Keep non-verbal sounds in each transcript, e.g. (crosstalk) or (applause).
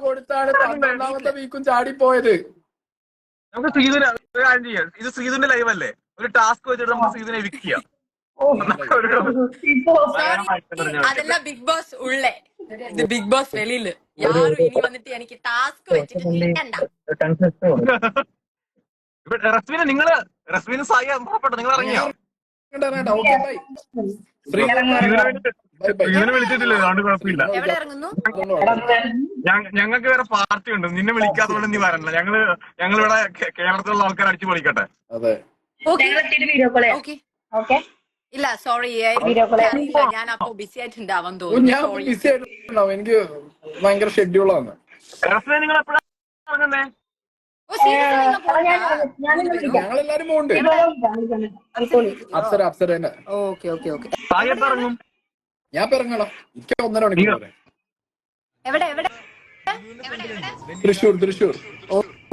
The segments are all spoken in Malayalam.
കൊടുത്താണ് പന്ത്രണ്ടാമത്തെ വീക്കും ചാടിപ്പോയത്. നമുക്ക് സീതുനെ ഒരു കാര്യം ചെയ്യാം. ഇത് ശ്രീധുന്റെ ലൈവ് അല്ലേ? ഒരു ടാസ്ക് വെച്ചിട്ട് നമുക്ക് ശ്രീധുനെ വിൽക്കുക അതെല്ലാം ബിഗ് ബോസ് ഉള്ളേ. ഇത് ബിഗ് ബോസ് വെളിയിൽ. യാരും ഇനി വന്നിട്ട് എനിക്ക് ടാസ്ക് വെച്ചിട്ട് റസ്മിന് നിങ്ങൾ റസ്മിന് സായി പുറപ്പെട്ടു? നിങ്ങൾ ഇറങ്ങിയോ? വിളിച്ചിട്ടില്ല അതുകൊണ്ട് കുഴപ്പമില്ല. എവിടെ ഇറങ്ങുന്നു? ഞങ്ങൾക്ക് വേറെ പാർട്ടി ഉണ്ട്. നിന്നെ വിളിക്കാത്തതുകൊണ്ട് നീ വരണ്ട. ഞങ്ങൾ ഞങ്ങളിവിടെ ഇവിടെ കേരളത്തിലുള്ള ആൾക്കാർ അടിച്ചു പൊളിക്കട്ടെ. അതെ. ഓക്കെ ഇല്ല സോറി ഞാൻ അപ്പൊ ബിസി ആയിട്ടുണ്ടാവാൻ തോന്നുന്നു. ഞാൻ ബിസി ആയിട്ടുണ്ടാവും. എനിക്ക് ഭയങ്കര ഷെഡ്യൂളാണ് റസ്മിനെ നിങ്ങൾ എപ്പോഴാണ് ഇറങ്ങുന്നേ ഓ സീരിയസ് ഞങ്ങളെല്ലാരും പോകുന്നുണ്ട് അപ്സര അപ്സര തന്നെ. Okay okay okay. സായി എപ്പോ ഇറങ്ങും? ഞാൻ എനിക്ക് ഒന്നര മണിക്കൂർ വരെ. എവിടെ എവിടെ? Thrissur Thrissur.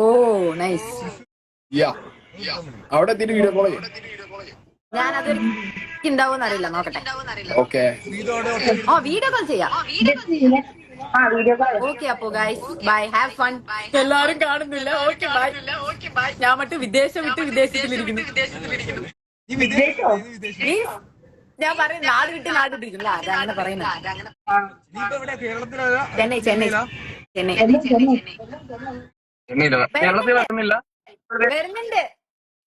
Oh nice ya അവിടെ എത്തിയിട്ട് വീഡിയോ കോൾ ചെയ്യും. ഞാനത് ഉണ്ടാവുമെന്ന് അറിയില്ല നോക്കട്ടെ. ഓക്കെ. ഓ വീഡിയോ കോൾ ചെയ്യാം. ആ ഓക്കെ അപ്പോ ഗൈസ് ബൈ ഹാവ് ഫൺ എല്ലാരും കാണുന്നില്ല. ഓക്കെ ബൈ ഞാൻ മറ്റു വിദേശം വിട്ട് വിദേശത്തിലിരിക്കുന്നു. ഞാൻ പറയുന്നത് നാട് വിട്ട് നാട് വിട്ടിരിക്കില്ല അതങ്ങനെ പറയുന്നത്. ചെന്നൈ ചെന്നൈ. ചെന്നൈ. വരുന്നുണ്ട്.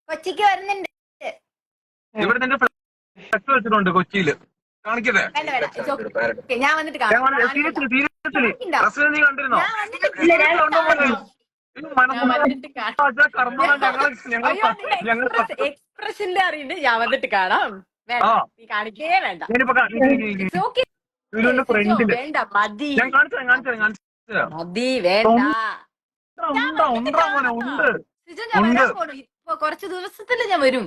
കൊച്ചിക്ക് വരുന്നുണ്ട്. ഇവിടെ നിന്റെ ഫ്ലക്സ് വെച്ചിട്ടുണ്ട് കൊച്ചിയിൽ. കാണിക്കട്ടെ? ഞാൻ വന്നിട്ട് നീ കണ്ടിരുന്നോ? എക്സ്പ്രഷന്റെ അറിയില്ല. ഞാൻ വന്നിട്ട് കാണാം. വേണ്ട നീ കാണിക്കേ വേണ്ട. മതി. ഞാൻ കാണിച്ചു തരാം, കാണിച്ചു തരാം, മതി വേണ്ട. സിജു ഞാൻ ഉണ്ട്. വരാൻ പോണു. ഇപ്പൊ കുറച്ച് ദിവസത്തിൽ ഞാൻ വരും.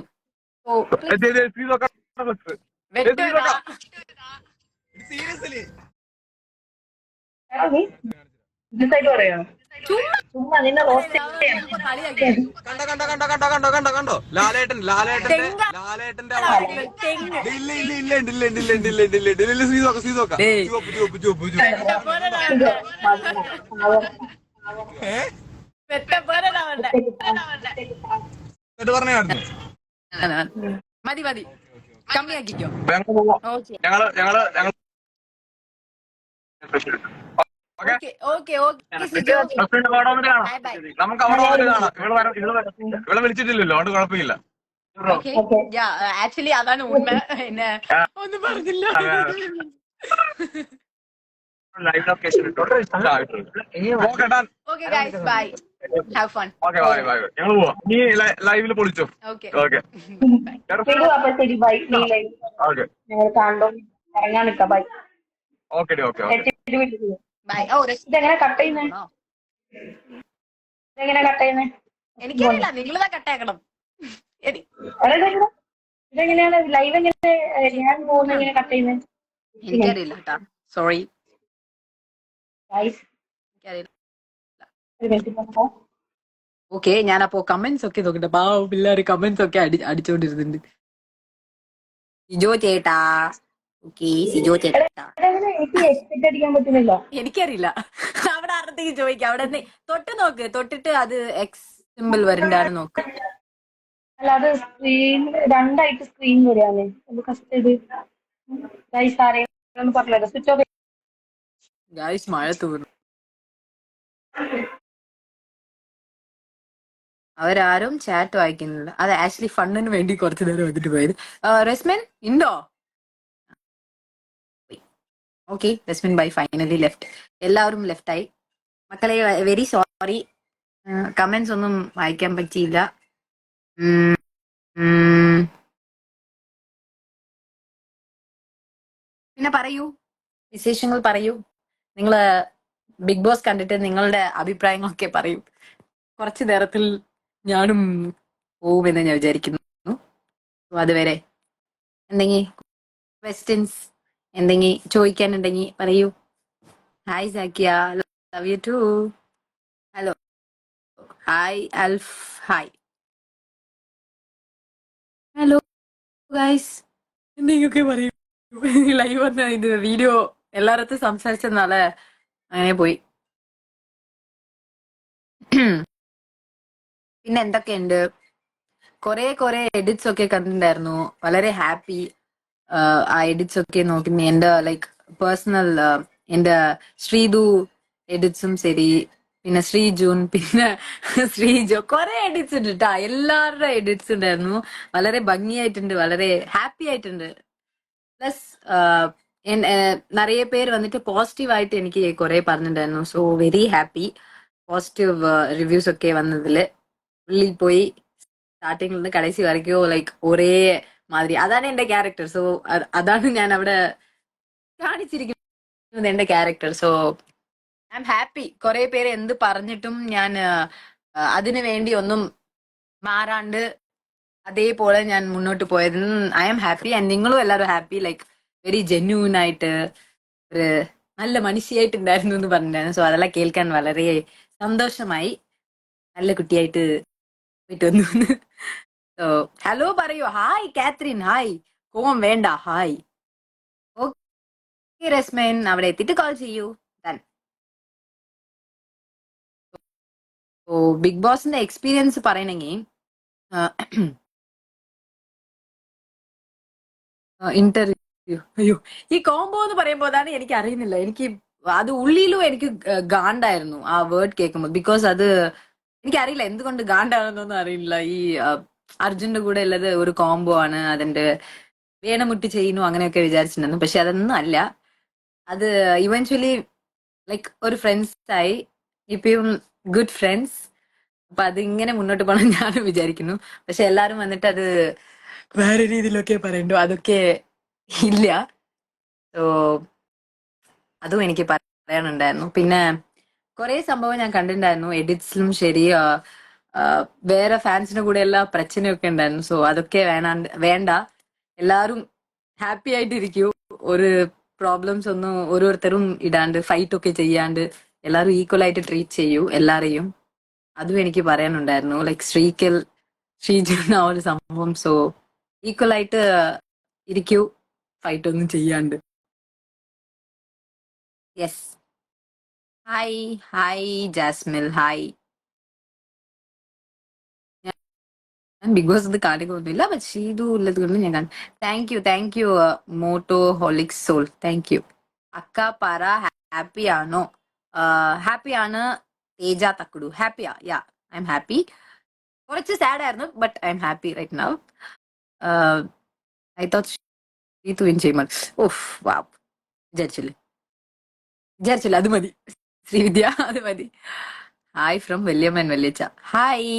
കണ്ടോ കണ്ടോ കണ്ടോ കണ്ടോ കണ്ടോ കണ്ടോ കണ്ടോ ലാലേട്ടൻ ലാലേട്ടന്റെ ഇല്ല ഇല്ല ഇല്ല ഇല്ല ഇല്ല ഇല്ല ഇല്ല ഇല്ല ഇല്ല ചുവപ്പ് ചുവപ്പ് ചുവപ്പ് ചുവപ്പ് എന്നിട്ട് പറഞ്ഞായിരുന്നു മതി മതി. കമ്മിയാക്കിക്കോ. ഞങ്ങൾ ഞങ്ങൾ ഞങ്ങൾ നമുക്ക് അവിടെ വന്നിട്ട് കാണാം. ഇവൾ വര- ഇവൾ വര- ഇവളെ വിളിച്ചിട്ടില്ലല്ലോ അതുകൊണ്ട് കുഴപ്പമില്ല. ആക്ച്വലി അതാണ് ഉണ്മ എന്നെ ഒന്നും പറഞ്ഞില്ല. (laughs) Live location okay guys bye have fun okay bye bye ഞങ്ങൾ പോവാം. നീ ലൈവിൽ പൊളിച്ചോ? ഓക്കെ. ഓക്കെ (laughs) ശരി ബൈ നീ ലൈവ് ഓക്കെ. ഞങ്ങൾ കണ്ടോ ഇറങ്ങാൻ നിക്കാം bye okay okay okay bye oh ഇതെങ്ങനെ കട്ട് ചെയ്യുന്നേ? ഇതെങ്ങനെ കട്ട് ചെയ്യുന്നേ? എനിക്കറിയില്ല നിങ്ങളതാ കട്ടാക്കണം എടി എടാ, ഇതെങ്ങനെ ഇതെങ്ങനെയാണ്? ലൈവ് എങ്ങനെ ഞാൻ പോകുന്ന എങ്ങനെ കട്ട് ചെയ്യുന്നത് എനിക്കറിയില്ല കേട്ടാ സോറി ഗൈസ് ഞാൻ അപ്പോ. ഓക്കെ കമന്റ്സ് ഒക്കെ നോക്കട്ടെ. പാവ പിള്ളേർ കമന്റ്സ് ഒക്കെ അടി അടിച്ചോണ്ടിരുന്നുണ്ട്. സിജോ ചേട്ടാ. ഓക്കെ സിജോ ചേട്ടാ. എനിക്കറിയില്ല. അവിടെ ആരുടെ ചോദിക്കാം? അവിടെ തൊട്ട് നോക്ക്. തൊട്ടിട്ട് അത് എക്സ് സിമ്പിൾ വരണ്ടാണ് നോക്ക്. രണ്ടായിട്ട് സ്ക്രീൻ വരികയാണ്. ഗൈസ് സ്വിച്ച് ഓഫ് ഗായ്സ് മഴ തീർന്നു അവരാരും ചാറ്റ് വായിക്കുന്നില്ല. അത് ആക്ച്വലി ഫണ്ടിന് വേണ്ടി കുറച്ചു നേരം വന്നിട്ട് പോയത്. റെസ്മിൻ ഉണ്ടോ okay Resmin bye finally left എല്ലാവരും ലെഫ്റ്റ് ആയി. മക്കളെ വെരി സോറി കമന്റ്സ് ഒന്നും വായിക്കാൻ പറ്റിയില്ല. പിന്നെ പറയൂ. വിശേഷങ്ങൾ പറയൂ. നിങ്ങൾ ബിഗ് ബോസ് കണ്ടിട്ട് നിങ്ങളുടെ അഭിപ്രായങ്ങളൊക്കെ പറയും. കുറച്ചു നേരത്തിൽ ഞാനും പോവുമെന്ന് ഞാൻ വിചാരിക്കുന്നു. അതുവരെ എന്തെങ്കിലും ക്വസ്റ്റ്യൻസ് എന്തെങ്കിലും ചോദിക്കാനുണ്ടെങ്കിൽ പറയൂ. Hi Zakiya love you too hello hi അൽഫ് hi hello guys എന്തെങ്കിലുമൊക്കെ പറയൂ. (laughs) ലൈവ് വന്ന വീഡിയോ എല്ലായിടത്തും സംസാരിച്ചെന്നാല അങ്ങനെ പോയി. പിന്നെ എന്തൊക്കെയുണ്ട്? കുറെ കുറെ എഡിറ്റ്സ് ഒക്കെ കണ്ടിട്ടുണ്ടായിരുന്നു. വളരെ ഹാപ്പി ആ എഡിറ്റ്സ് ഒക്കെ നോക്കി. എന്റെ ലൈക്ക് പേഴ്സണൽ എന്റെ ശ്രീതു എഡിറ്റ്സും ശരി. പിന്നെ ശ്രീജൂൻ പിന്നെ ശ്രീജോ. കുറെ എഡിറ്റ്സ് ഉണ്ട് കേട്ടാ എല്ലാവരുടെ എഡിറ്റ്സ് ഉണ്ടായിരുന്നു. വളരെ ഭംഗിയായിട്ടുണ്ട്. വളരെ ഹാപ്പി ആയിട്ടുണ്ട്. പ്ലസ് നിറയെ പേര് വന്നിട്ട് പോസിറ്റീവ് ആയിട്ട് എനിക്ക് കുറെ പറഞ്ഞിട്ടുണ്ടായിരുന്നു. So very happy positive reviews ഒക്കെ വന്നതിൽ ഉള്ളിൽ പോയി സ്റ്റാർട്ടിംഗിൽ നിന്ന് കടൈസി വരയ്ക്കോ ലൈക്ക് ഒരേ മാതിരി. അതാണ് എന്റെ ക്യാരക്ടർ സോ അതാണ് ഞാൻ അവിടെ കാണിച്ചിരിക്കുന്നത് എന്റെ character so I'm happy കുറെ പേര് എന്ത് പറഞ്ഞിട്ടും ഞാൻ അതിനു വേണ്ടി ഒന്നും മാറാണ്ട് അതേപോലെ ഞാൻ മുന്നോട്ട് പോയത്. ഐ എം ഹാപ്പി ആൻഡ് നിങ്ങളും എല്ലാവരും ഹാപ്പി ലൈക്ക് വെരി ജെന്യൂൻ ആയിട്ട് ഒരു നല്ല മനുഷ്യയായിട്ടുണ്ടായിരുന്നു എന്ന് പറഞ്ഞിട്ടുണ്ടായിരുന്നു സോ അതെല്ലാം കേൾക്കാൻ വളരെ സന്തോഷമായി. നല്ല കുട്ടിയായിട്ട് പറ്റുന്നു സോ ഹലോ പറയൂ. ഹായ് കാത്രിൻ ഹായ് കോം വേണ്ട. Hi okay Resmin. അവിടെ എത്തിയിട്ട് കോൾ ചെയ്യൂ. ഓ ബിഗ് ബോസിന്റെ എക്സ്പീരിയൻസ് പറയണെങ്കിൽ ഇന്റർവ്യൂ (clears throat) അയ്യോ ഈ കോംബോ എന്ന് പറയുമ്പോൾ അതാണ് എനിക്ക് അറിയുന്നില്ല എനിക്ക് അത് ഉള്ളിലും എനിക്ക് ഗാണ്ടായിരുന്നു ആ വേർഡ് കേൾക്കുമ്പോൾ ബിക്കോസ് അത് എനിക്കറിയില്ല എന്തുകൊണ്ട് ഗാണ്ടാണെന്നൊന്നും അറിയില്ല. ഈ അർജുന്റെ കൂടെ ഉള്ളത് ഒരു കോംബോ ആണ്. അതിന്റെ വേണമുട്ടി ചെയ്യുന്നു അങ്ങനെയൊക്കെ വിചാരിച്ചിട്ടുണ്ടായിരുന്നു. പക്ഷെ അതൊന്നും അല്ല. അത് ഇവൻച്വലി ലൈക്ക് ഒരു ഫ്രണ്ട്സ് ആയി. ഇപ്പം ഗുഡ് ഫ്രണ്ട്സ് അപ്പൊ അത് ഇങ്ങനെ മുന്നോട്ട് പോകണം ഞാൻ വിചാരിക്കുന്നു. പക്ഷെ എല്ലാരും വന്നിട്ട് അത് വേറെ രീതിയിലൊക്കെ പറയണ്ടു? അതൊക്കെ ഇല്ല. സോ അതും എനിക്ക് പറയാനുണ്ടായിരുന്നു. പിന്നെ കുറെ സംഭവം ഞാൻ കണ്ടിട്ടുണ്ടായിരുന്നു എഡിറ്റ്സിലും ശരി വേറെ ഫാൻസിന്റെ കൂടെ എല്ലാ പ്രശ്നമൊക്കെ ഉണ്ടായിരുന്നു. സോ അതൊക്കെ വേണാണ്ട് വേണ്ട. എല്ലാവരും ഹാപ്പി ആയിട്ടിരിക്കൂ. ഒരു പ്രോബ്ലംസ് ഒന്നും ഓരോരുത്തരും ഇടാണ്ട് ഫൈറ്റ് ഒക്കെ ചെയ്യാണ്ട് എല്ലാവരും ഈക്വൽ ആയിട്ട് ട്രീറ്റ് ചെയ്യൂ എല്ലാരെയും. അതും എനിക്ക് പറയാനുണ്ടായിരുന്നു. ലൈക് ശ്രീക്കൽ ശ്രീജു ആ ഒരു സംഭവം. സോ ഈക്വൽ ആയിട്ട് ഇരിക്കൂ. ഫൈറ്റ് ഒന്നും ചെയ്യാണ്ട്. Yes hi hi Jasmin hi ഞാൻ ബിഗ് ബോസ് ഇത് കാണിക്കൊന്നുമില്ല പക്ഷേ ഇതും ഉള്ളത് കൊണ്ട് ഞാൻ കാണും thank you thank you moto holic soul thank you അക്ക പറ ഹാപ്പി ആണോ? ഹാപ്പി ആണ് തേജ തക്കുടു. ഹാപ്പിയാ യാ ഐ എം ഹാപ്പി കുറച്ച് സാഡ് ആയിരുന്നു but I'm happy right now I thought Reeth win ചെയ്യുമ്പോൾ ഓഫ് വാപ്പ് വിചാരിച്ചില്ലേ? വിചാരിച്ചില്ല? അത് മതി. ശ്രീവിദ്യ അത് മതി. ഹായ് ഫ്രം വല്യമ്മൻ വല്യച്ച. Hi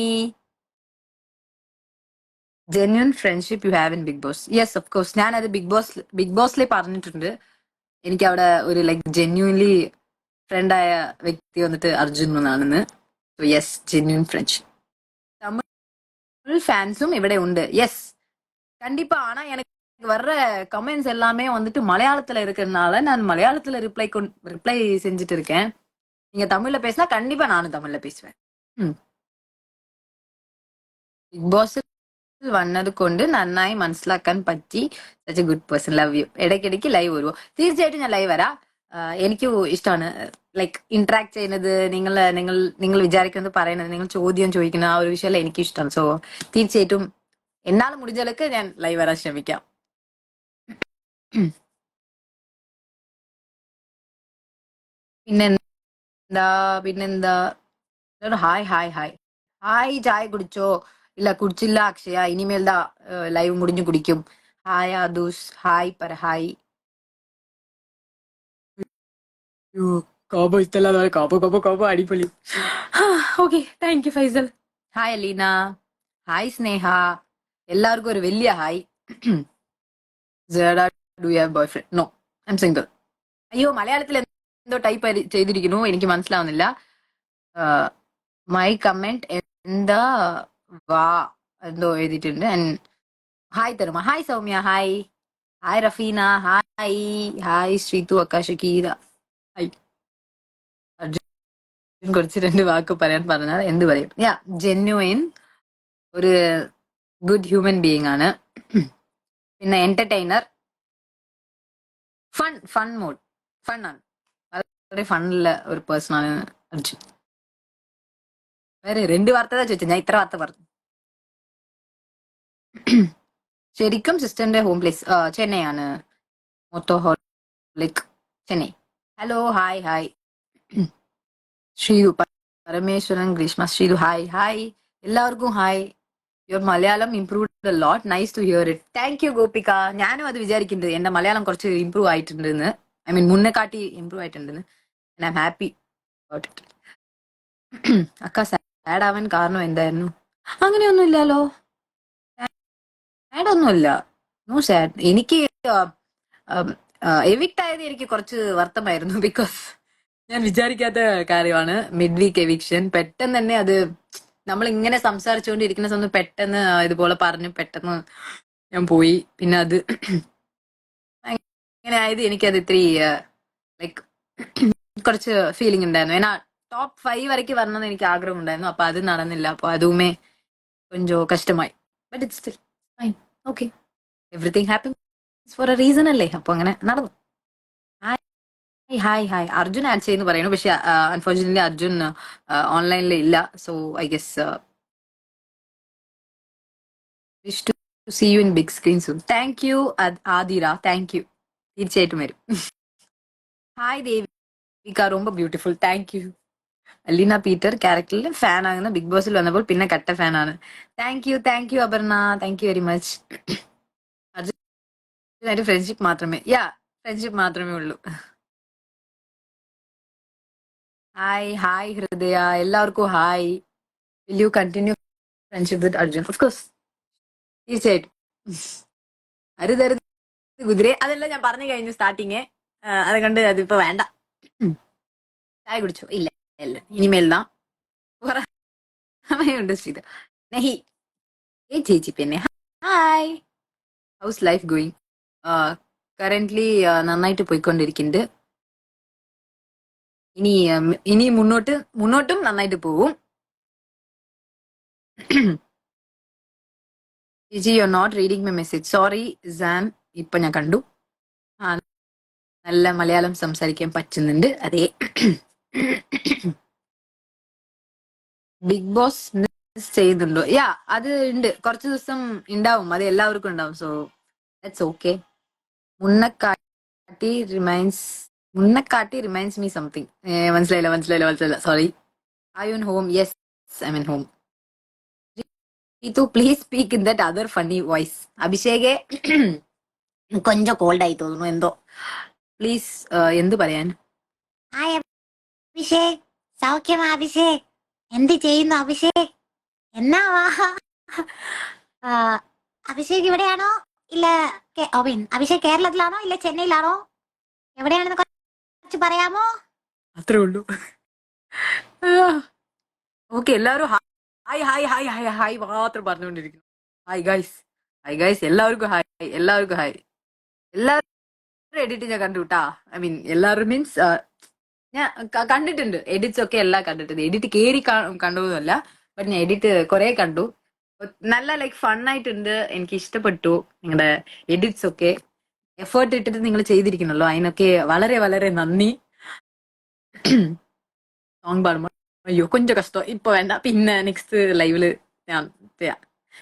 genuine friendship you have in big boss yes of course ഞാൻ അത് ബിഗ് ബോസ് ബിഗ് ബോസിലെ പറഞ്ഞിട്ടുണ്ട്. എനിക്ക് അവിടെ ഒരു ലൈക്ക് ജെന്യൂൻലി ഫ്രണ്ടായ വ്യക്തി വന്നിട്ട് അർജുൻ എന്നാണെന്ന്. So yes genuine friendship Tamil ഫാൻസും ഇവിടെ ഉണ്ട്. യെസ് കണ്ടിപ്പാണ് എനിക്ക് வர்ற கமெண்ட்ஸ் எல்லாமே வந்துட்டு மலையாளத்துல இருக்கிறதுனால நான் மலையாளத்துல ரிப்ளை ரிப்ளை செஞ்சுட்டு இருக்கேன் நீங்க தமிழ்ல பேசினா கண்டிப்பா நானும் தமிழ்ல பேசுவேன் ബിഗ് ബോസിൽ വന്നത് കൊണ്ട് നന്നായി മനസ്സിലാക്കാൻ പറ്റി such a good person love you ഇടയ്ക്കിടയ്ക്ക് ലൈവ് വരുമോ തീർച്ചയായിട്ടും ഞാൻ ലൈവ് വരാം എനിക്ക് ഇഷ്ടമാണ് ലൈക്ക് ഇന്ററാക്ട് ചെയ്യുന്നത് നിങ്ങൾ നിങ്ങൾ നിങ്ങൾ വിചാരിക്കുന്നത് പറയുന്നത് നിങ്ങൾ ചോദ്യം ചോദിക്കുന്ന ആ ഒരു വിഷയമല്ല എനിക്ക് ഇഷ്ടമാണ് സോ തീർച്ചയായിട്ടും എന്നാൽ മുടിഞ്ഞാലൊക്കെ ഞാൻ ലൈവ് വരാൻ ശ്രമിക്കാം പിന്നെന്താ പിന്നെന്താ ഹായ് ഹായ് ഹായ് ഹായ് ചായ കുടിച്ചോ ഇല്ല കുടിച്ചില്ല അക്ഷയ ഇനിമേൽ ദാ ലൈവ് മുടിഞ്ഞു കുടിക്കും ഹായ് ആദൂസ് ഹായ് പറ ഹായ് കോബോ ഇഷ്ടമല്ലാതെ കോബോ കോബോ കോബോ അടിപൊളി okay thank you Faisal hi Aleena hi Sneha എല്ലാവർക്കും ഒരു വലിയ hi do you have boyfriend no I'm single അയ്യോ മലയാളത്തിൽ എന്തോ ടൈപ്പ് ചെയ്തിരിക്കുന്നു. എനിക്ക് മനസ്സിലാവുന്നില്ല. മൈ കമന്റ് എന്താ? വാ എന്തോ എഴുതിയിട്ടുണ്ട്. Hi തരുമ? Hi Soumya hi hi Rafeena hi hi Sreethu Akash Geetha. Hi Arjun കുറച്ച് രണ്ട് വാക്ക് പറയാൻ പറഞ്ഞാൽ എന്ത് പറയും? യാ ജെന്യുവൻ ഒരു ഗുഡ് ഹ്യൂമൻ ബീയിങ് ആണ്. പിന്നെ entertainer fun fun mode fun ആണ്. വളരെ ഫണ്ണുള്ള ഒരു പേഴ്സണാണ് അർജുൻ. വേറെ രണ്ട് വാർത്ത ചോദിച്ചത് ഞാൻ ഇത്ര വാർത്ത പറഞ്ഞു. ശരിക്കും സിസ്റ്ററിന്റെ ഹോം പ്ലേസ് ചെന്നൈയാണ്. മൊത്തോ like Chennai. Hello hi hi Sreethu Parameswaran Greeshma Sreethu hi hi എല്ലാവർക്കും hi your Malayalam improved lot nice to hear it thank you Gopika ഞാനും അത് വിചാരിക്കുന്നുണ്ട്. എന്റെ മലയാളം കുറച്ച് ഇംപ്രൂവ് ആയിട്ടുണ്ടെന്ന്. ഐ മീൻ മുന്നേ കാട്ടി ഇംപ്രൂവ് ആയിട്ടുണ്ടെന്ന് ഐ ആം ഹാപ്പി അക്ക സാഡ് ആവാൻ കാരണം എന്തായിരുന്നു? അങ്ങനെയൊന്നും ഇല്ലല്ലോ. സാഡ് ഒന്നുമില്ല നോ സാഡ് എനിക്ക് എവിക്ട് ആയത് എനിക്ക് കുറച്ച് വർത്തമായിരുന്നു ബിക്കോസ് ഞാൻ വിചാരിക്കാത്ത കാര്യമാണ്. മിഡ് വീക്ക് എവിക്ഷൻ പെട്ടെന്ന് തന്നെ അത് നമ്മൾ ഇങ്ങനെ സംസാരിച്ചുകൊണ്ടിരിക്കുന്ന സമയത്ത് പെട്ടെന്ന് ഇതുപോലെ പറഞ്ഞു പെട്ടെന്ന് ഞാൻ പോയി. പിന്നെ അത് അങ്ങനെ ആയത് എനിക്കത് ഇത്തിരി ലൈക്ക് കുറച്ച് ഫീലിംഗ് ഉണ്ടായിരുന്നു. ഏന്നാ ടോപ്പ് ഫൈവ് വരയ്ക്ക് വരണമെന്ന് എനിക്ക് ആഗ്രഹം ഉണ്ടായിരുന്നു അപ്പൊ അത് നടന്നില്ല. അപ്പൊ അതുമേ കൊഞ്ചോ കഷ്ടമായി. But it's fine okay everything happen for a reason അല്ലേ? അപ്പൊ അങ്ങനെ നടന്നു. ഹായ് ഹായ് അർജുൻ ആൻസർ ചെയ്യുന്നു പറയുന്നു. പക്ഷെ അൺഫോർച്ചുനേറ്റ്ലി അർജുൻ ഓൺലൈനിൽ ഇല്ല. So I guess wish to see you in big screen soon thank you Aadhira thank you തീർച്ചയായിട്ടും വരും. Hi Devi റൊമ്പ beautiful thank you Aleena Peter ക്യാരക്ടറിൽ fan ആകുന്ന ബിഗ് ബോസിൽ വന്നപ്പോൾ പിന്നെ കട്ട ഫാൻ ആണ്. Thank you thank you Aparna. Thank you very much Arjun friendship മാത്രമേ. യാ ഫ്രണ്ട്ഷിപ്പ് മാത്രമേ ഉള്ളൂ. ഹായ് ഹായ് ഹൃദയ എല്ലാവർക്കും hi will you continue friendship with Arjun of course തീർച്ചയായിട്ടും അരുതരുത് കുതിര അതെല്ലാം ഞാൻ പറഞ്ഞു കഴിഞ്ഞു സ്റ്റാർട്ടിങ് അത് കണ്ട് അതിപ്പോ വേണ്ട. ചായ കുടിച്ചോ? ഇല്ല ഇല്ല. ഇനിമേല്ലാം കുറെ സമയമുണ്ട് ശ്രീത നഹി. ഏ ചേച്ചി പിന്നെ. Hi house life going currently നന്നായിട്ട് പോയിക്കൊണ്ടിരിക്കുന്നുണ്ട്. ഇനി ഇനി മുന്നോട്ട് മുന്നോട്ടും നന്നായിട്ട് പോവും. ചേച്ചി you are not reading my message sorry San ഇപ്പൊ ഞാൻ കണ്ടു. ആ നല്ല മലയാളം സംസാരിക്കാൻ പറ്റുന്നുണ്ട്. അതെ. ബിഗ് ബോസ് ചെയ്യുന്നുണ്ടോ യാ അത് ഉണ്ട്. കുറച്ച് ദിവസം ഉണ്ടാവും. അത് എല്ലാവർക്കും ഉണ്ടാവും. സോ ദാറ്റ്സ് ഓക്കെ മുന്നക്കാട്ടി റിമൈൻസ് മുന്നക്കാട്ടി റിമൈൻസ് മീ സംതിങ് മനസ്സിലായില്ല മനസ്സിലായില്ല മനസ്സിലായില്ല. Sorry I you home yes I mean home Reethu please speak in that other funny voice. അഭിഷേകെ കൊഞ്ചം കോൾഡ് ആയി തോന്നുന്നു എന്തോ. പ്ലീസ് എന്ത് പറയാൻ? അഭിഷേക് സൗഖ്യമാ അഭിഷേക് എന്ത് ചെയ്യുന്നു അഭിഷേക് എന്നാ അഭിഷേക് ഇവിടെയാണോ? ഇല്ല അഭിഷേക് കേരളത്തിലാണോ? ഇല്ല ചെന്നൈയിലാണോ? എവിടെയാണെന്ന് കുറച്ച് പറയാമോ? അത്രേ ഉള്ളൂ. ഓക്കെ എല്ലാവരും hi hi hi hi hi മാത്രം പറഞ്ഞുകൊണ്ടിരിക്കുന്നു. ഹായ് ഗൈസ് ഹായ് ഗൈസ് എല്ലാവർക്കും ഹായ്. എല്ലാവർക്കും ഹായ്. എല്ലാവരും എഡിറ്റ് ഞാൻ കണ്ടു കേട്ടാ ഐ മീൻ എല്ലാവരും മീൻസ് ഞാൻ കണ്ടിട്ടുണ്ട്. എഡിറ്റ്സ് ഒക്കെ എല്ലാം കണ്ടിട്ടുണ്ട്. എഡിറ്റ് കേറി കണ്ടതൊന്നുമല്ല. ബട്ട് ഞാൻ എഡിറ്റ് കുറെ കണ്ടു. നല്ല ലൈക്ക് ഫണ്ണായിട്ടുണ്ട് എനിക്ക് ഇഷ്ടപ്പെട്ടു നിങ്ങളുടെ എഡിറ്റ്സ് ഒക്കെ. എഫേർട്ട് ഇട്ടിട്ട് നിങ്ങൾ ചെയ്തിരിക്കണല്ലോ. അതിനൊക്കെ വളരെ വളരെ നന്ദി. സോങ് പാടുമ്പോ അയ്യോ കൊഞ്ചം കഷ്ടം. ഇപ്പൊ വേണ്ട. പിന്നെ നെക്സ്റ്റ് ലൈവിൽ ഞാൻ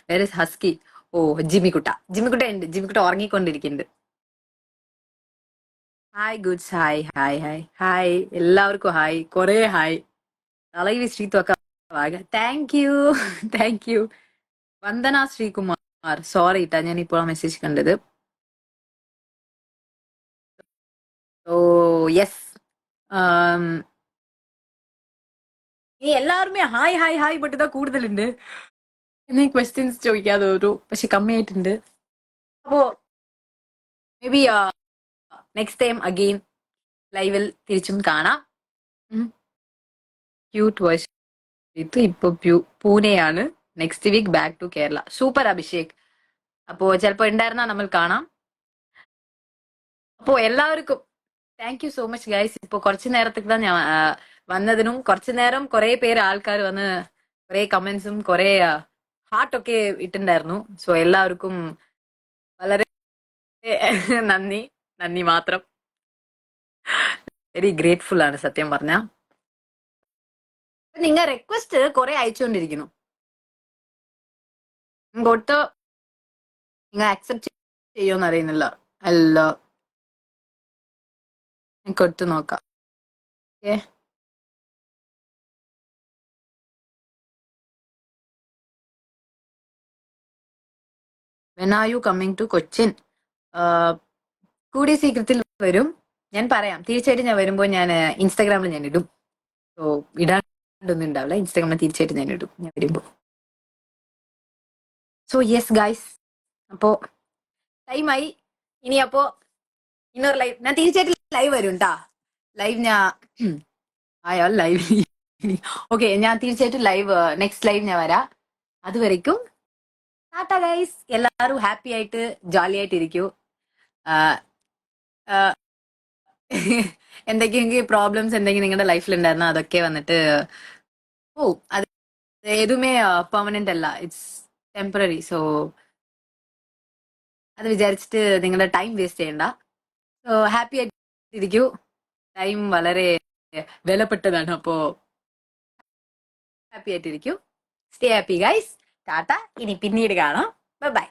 വേറെ ഹസ്കി ഓ ജിമിക്കുട്ട ജിമിക്കുട്ട ഉണ്ട്. ജിമിക്കുട്ട ഉറങ്ങിക്കൊണ്ടിരിക്കുന്നുണ്ട്. ഹായ് ഗുഡ്സ് ഹായ് ഹായ് ഹായ് ഹായ് എല്ലാവർക്കും ഹായ് കൊറേ ഹായ് തളവി ശ്രീത്വക്ക thank you thank you Vandana Sreekumar. Sorry ഇട്ടാ ഞാൻ ഇപ്പോൾ മെസ്സേജ് കണ്ടത്. ഓ യെസ് ഈ എല്ലാവരുമേ ഹായ് ഹായ് ഹായ് പെട്ടതാ കൂടുതലുണ്ട്. എന്നീ ക്വസ്റ്റ്യൻസ് ചോദിക്കാതെ ഒരു പക്ഷെ കമ്മിയായിട്ടുണ്ട്. അപ്പോ may be next time again ലൈവിൽ തിരിച്ചും കാണാം. ക്യൂട്ട് വേർഷൻ ഇത് ഇപ്പൊ പൂനെയാണ്. Next week back to Kerala super Abhishek. അപ്പോ ചിലപ്പോ ഉണ്ടായിരുന്നാ നമ്മൾ കാണാം. അപ്പോ എല്ലാവർക്കും thank you so much guys ഇപ്പൊ കുറച്ചു നേരത്തേക്ക് തന്നെ വന്നതിനും കുറച്ചു നേരം കുറെ പേര് ആൾക്കാർ വന്ന് കുറെ കമന്റ്സും കുറെ ഹാർട്ടൊക്കെ ഇട്ടുണ്ടായിരുന്നു. സോ എല്ലാവർക്കും വളരെ നന്ദി. നന്ദി മാത്രം. വെരി ഗ്രേറ്റ്ഫുൾ ആണ് സത്യം പറഞ്ഞ. നിങ്ങൾ റിക്വസ്റ്റ് കുറെ അയച്ചുകൊണ്ടിരിക്കുന്നു ഇങ്ങോട്ട് നിങ്ങൾ അക്സെപ്റ്റ് ചെയ്യുമെന്ന് അറിയുന്നില്ല അല്ല. കൊടുത്തു നോക്കാം. Okay. When are you coming to Cochin കൂടിയ സീക്രത്തിൽ വരും. ഞാൻ പറയാം. തീർച്ചയായിട്ടും ഞാൻ വരുമ്പോൾ ഞാൻ ഇൻസ്റ്റാഗ്രാമിൽ ഞാൻ ഇടും. സോ ഇടാണ്ടൊന്നും ഉണ്ടാവില്ല ഇൻസ്റ്റാഗ്രാമിൽ തീർച്ചയായിട്ടും ഞാൻ ഇടും. ഞാൻ വരുമ്പോൾ സോ യെസ് ഗായ്സ് അപ്പോ ടൈമായി ഇനി അപ്പോ ഇന്നൊരു ലൈവ് ഞാൻ തീർച്ചയായിട്ടും ലൈവ് വരും ട്ടാ. ലൈവ് ഞാൻ ആയോ ലൈവ് ഓക്കെ ഞാൻ തീർച്ചയായിട്ടും ലൈവ് നെക്സ്റ്റ് ലൈവ് ഞാൻ വരാം. അതുവരയ്ക്കും ടാറ്റാ ഗൈസ് എല്ലാവരും ഹാപ്പി ആയിട്ട് ജോളി ആയിട്ട് ഇരിക്കൂ. എന്തൊക്കെയെങ്കിൽ പ്രോബ്ലംസ് എന്തെങ്കിലും നിങ്ങളുടെ ലൈഫിൽ ഉണ്ടായിരുന്ന അതൊക്കെ വന്നിട്ട് ഓ അത് ഏതുമേ പെർമനന്റ് അല്ല. ഇറ്റ്സ് ടെമ്പററി സോ അത് വിചാരിച്ചിട്ട് നിങ്ങളുടെ ടൈം വേസ്റ്റ് ചെയ്യണ്ട. ഹാപ്പി ആയിട്ട് ഇരിക്കൂ ടൈം വളരെ വിലപ്പെട്ടതാണ് അപ്പോ ഹാപ്പി ആയിട്ടിരിക്കൂ. സ്റ്റേ ഹാപ്പി ഗൈസ് ടാറ്റ ഇനി പിന്നീട് കാണാം. ബൈ